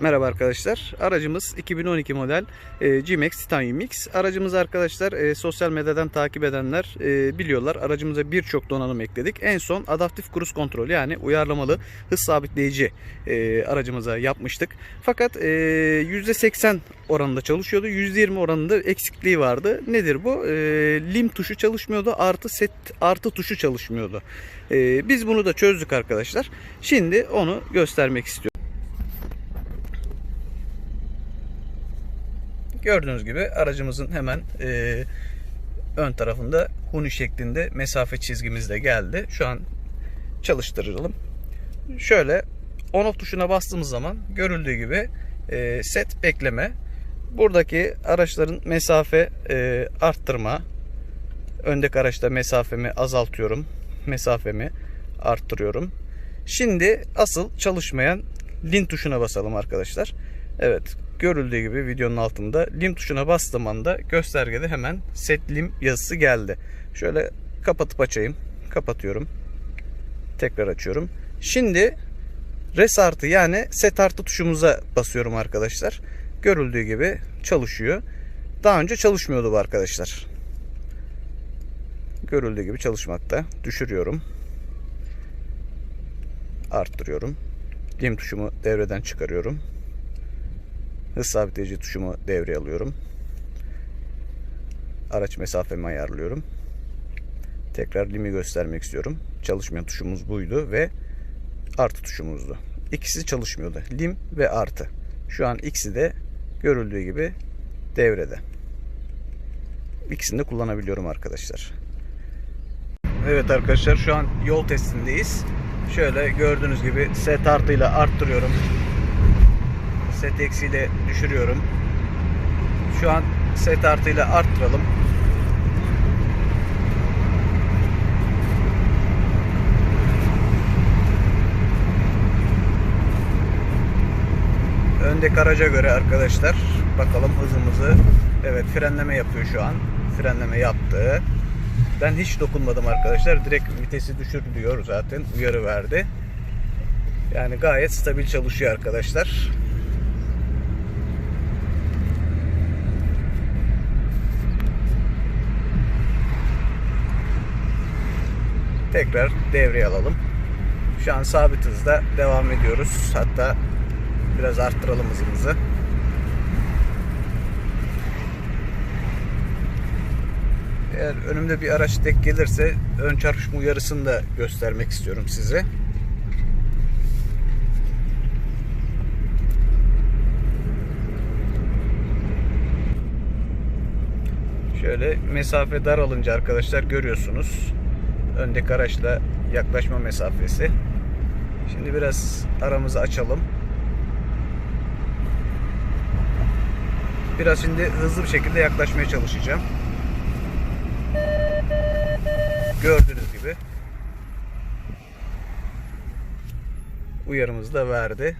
Merhaba arkadaşlar. Aracımız 2012 model e, G-Max Titanium Mix. Aracımız arkadaşlar e, sosyal medyadan takip edenler e, biliyorlar. Aracımıza birçok donanım ekledik. En son adaptif cruise kontrol yani uyarlamalı hız sabitleyici e, aracımıza yapmıştık. Fakat e, %80 oranında çalışıyordu. %20 oranında eksikliği vardı. Nedir bu? E, lim tuşu çalışmıyordu. Artı set artı tuşu çalışmıyordu. E, biz bunu da çözdük arkadaşlar. Şimdi onu göstermek istiyorum. Gördüğünüz gibi aracımızın hemen e, ön tarafında huni şeklinde mesafe çizgimiz de geldi. Şu an çalıştıralım. Şöyle on off tuşuna bastığımız zaman görüldüğü gibi e, set bekleme. Buradaki araçların mesafe e, arttırma. Öndeki araçta mesafemi azaltıyorum. Mesafemi arttırıyorum. Şimdi asıl çalışmayan lin tuşuna basalım arkadaşlar. Evet görüldüğü gibi videonun altında lim tuşuna bastığım göstergede hemen set lim yazısı geldi. Şöyle kapatıp açayım. Kapatıyorum. Tekrar açıyorum. Şimdi res artı yani set artı tuşumuza basıyorum arkadaşlar. Görüldüğü gibi çalışıyor. Daha önce çalışmıyordu bu arkadaşlar. Görüldüğü gibi çalışmakta. Düşürüyorum. Arttırıyorum. Lim tuşumu devreden çıkarıyorum. Hız sabitleyici tuşumu devreye alıyorum. Araç mesafemi ayarlıyorum. Tekrar limi göstermek istiyorum. Çalışmayan tuşumuz buydu ve artı tuşumuzdu. İkisi çalışmıyordu. Lim ve artı. Şu an ikisi de görüldüğü gibi devrede. İkisini de kullanabiliyorum arkadaşlar. Evet arkadaşlar şu an yol testindeyiz. Şöyle gördüğünüz gibi set artıyla arttırıyorum set eksiyle düşürüyorum. Şu an set artıyla arttıralım. Öndeki araca göre arkadaşlar bakalım hızımızı evet frenleme yapıyor şu an. Frenleme yaptı. Ben hiç dokunmadım arkadaşlar. Direkt vitesi düşür diyor zaten. Uyarı verdi. Yani gayet stabil çalışıyor arkadaşlar. Tekrar devreye alalım. Şu an sabit hızda devam ediyoruz. Hatta biraz arttıralım hızımızı. Eğer önümde bir araç tek gelirse ön çarpışma uyarısını da göstermek istiyorum size. Şöyle mesafe daralınca arkadaşlar görüyorsunuz öndeki araçla yaklaşma mesafesi. Şimdi biraz aramızı açalım. Biraz şimdi hızlı bir şekilde yaklaşmaya çalışacağım. Gördüğünüz gibi uyarımızı da verdi.